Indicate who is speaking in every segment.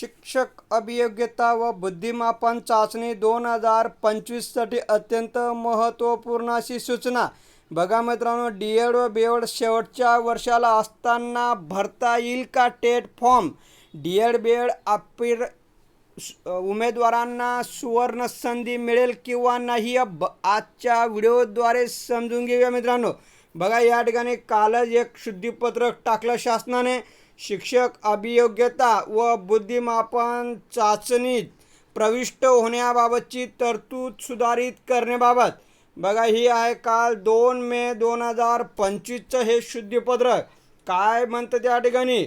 Speaker 1: शिक्षक अभियोग्यता व बुद्धिमापन चाचणी दोन हजार पंचवीससाठी अत्यंत महत्त्वपूर्ण अशी सूचना. बघा मित्रांनो डी एड व बी एड शेवटच्या वर्षाला असताना भरता येईल का TET form? D Ed B Ed appear उमेदवारांना सुवर्ण संधी मिळेल किंवा नाही ब आजच्या व्हिडिओद्वारे समजून घेऊया मित्रांनो. बघा या ठिकाणी कालच एक शुद्धीपत्रक टाकलं शासनाने. शिक्षक अभियोग्यता व बुद्धिमापन चाचणीत प्रविष्ट होण्याबाबतची तरतूद सुधारित करण्याबाबत. बघा ही आहे काल दोन मे दोन हजार पंचवीसचं हे शुद्धीपत्रक. काय म्हणतं त्या ठिकाणी?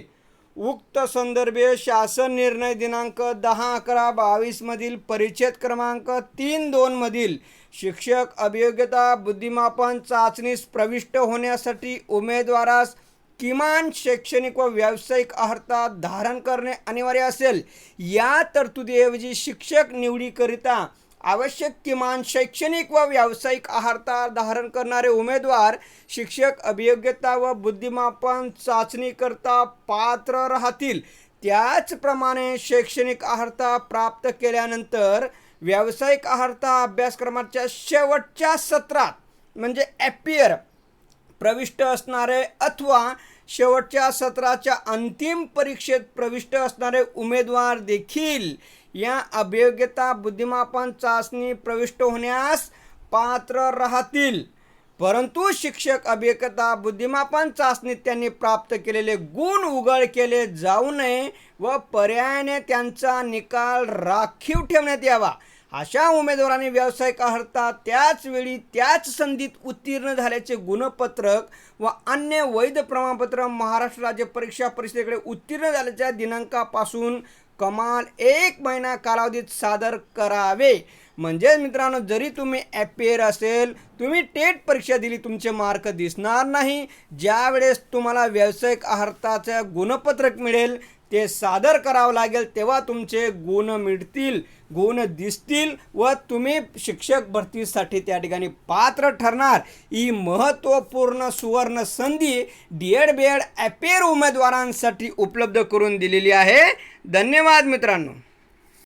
Speaker 1: उक्त संदर्भे शासन निर्णय दिनांक दहा अकरा बावीसमधील परिच्छेद क्रमांक तीन दोनमधील शिक्षक अभियोग्यता बुद्धिमापन चाचणीस प्रविष्ट होण्यासाठी उमेदवारास किमान शैक्षणिक व व्यावसायिक अर्हता धारण करणे अनिवार्य असेल. या तरतुदीऐवजी शिक्षक निवडीकरिता आवश्यक किमान शैक्षणिक व व्यावसायिक अर्हता धारण करणारे उमेदवार शिक्षक अभियोग्यता व बुद्धिमापन चाचणीकरता पात्र राहतील. त्याचप्रमाणे शैक्षणिक अर्हता प्राप्त केल्यानंतर व्यावसायिक अर्हता अभ्यासक्रमाच्या शेवटच्या सत्रात म्हणजे ॲपियर प्रविष्ट असणारे अथवा शेवटच्या सत्राच्या अंतिम परीक्षेत प्रविष्ट असणारे उमेदवार देखील या अभियोग्यता बुद्धिमापन चाचणी प्रविष्ट होण्यास पात्र राहतील. परंतु शिक्षक अभियोग्यता बुद्धिमापन चाचणीत त्यांनी प्राप्त केलेले गुण उघड केले जाऊ नये व पर्यायाने त्यांचा निकाल राखीव ठेवण्यात यावा. अशा उमेदवारांनी व्यावसायिक अर्हता त्याच वेळी त्याच संधीत उत्तीर्ण झाल्याचे गुणपत्रक व अन्य वैध प्रमाणपत्र महाराष्ट्र राज्य परीक्षा परिषदेकडे उत्तीर्ण झाल्याच्या दिनांकापासून कमाल एक महिना कालावधीत सादर करावे. म्हणजेच मित्रांनो जरी तुम्ही ॲपेअर असेल तुम्ही टेट परीक्षा दिली तुमचे मार्क दिसणार नाही. ज्यावेळेस तुम्हाला व्यावसायिक अर्हताचं गुणपत्रक मिळेल ते सादर करावं लागेल तेव्हा तुमचे गुण मिळतील गुण दिसतील व तुम्ही शिक्षक भरतीसाठी त्या ठिकाणी पात्र ठरणार. ही महत्त्वपूर्ण सुवर्ण संधी डी एड बी एड उमेदवारांसाठी उपलब्ध करून दिलेली आहे. धन्यवाद मित्रांनो.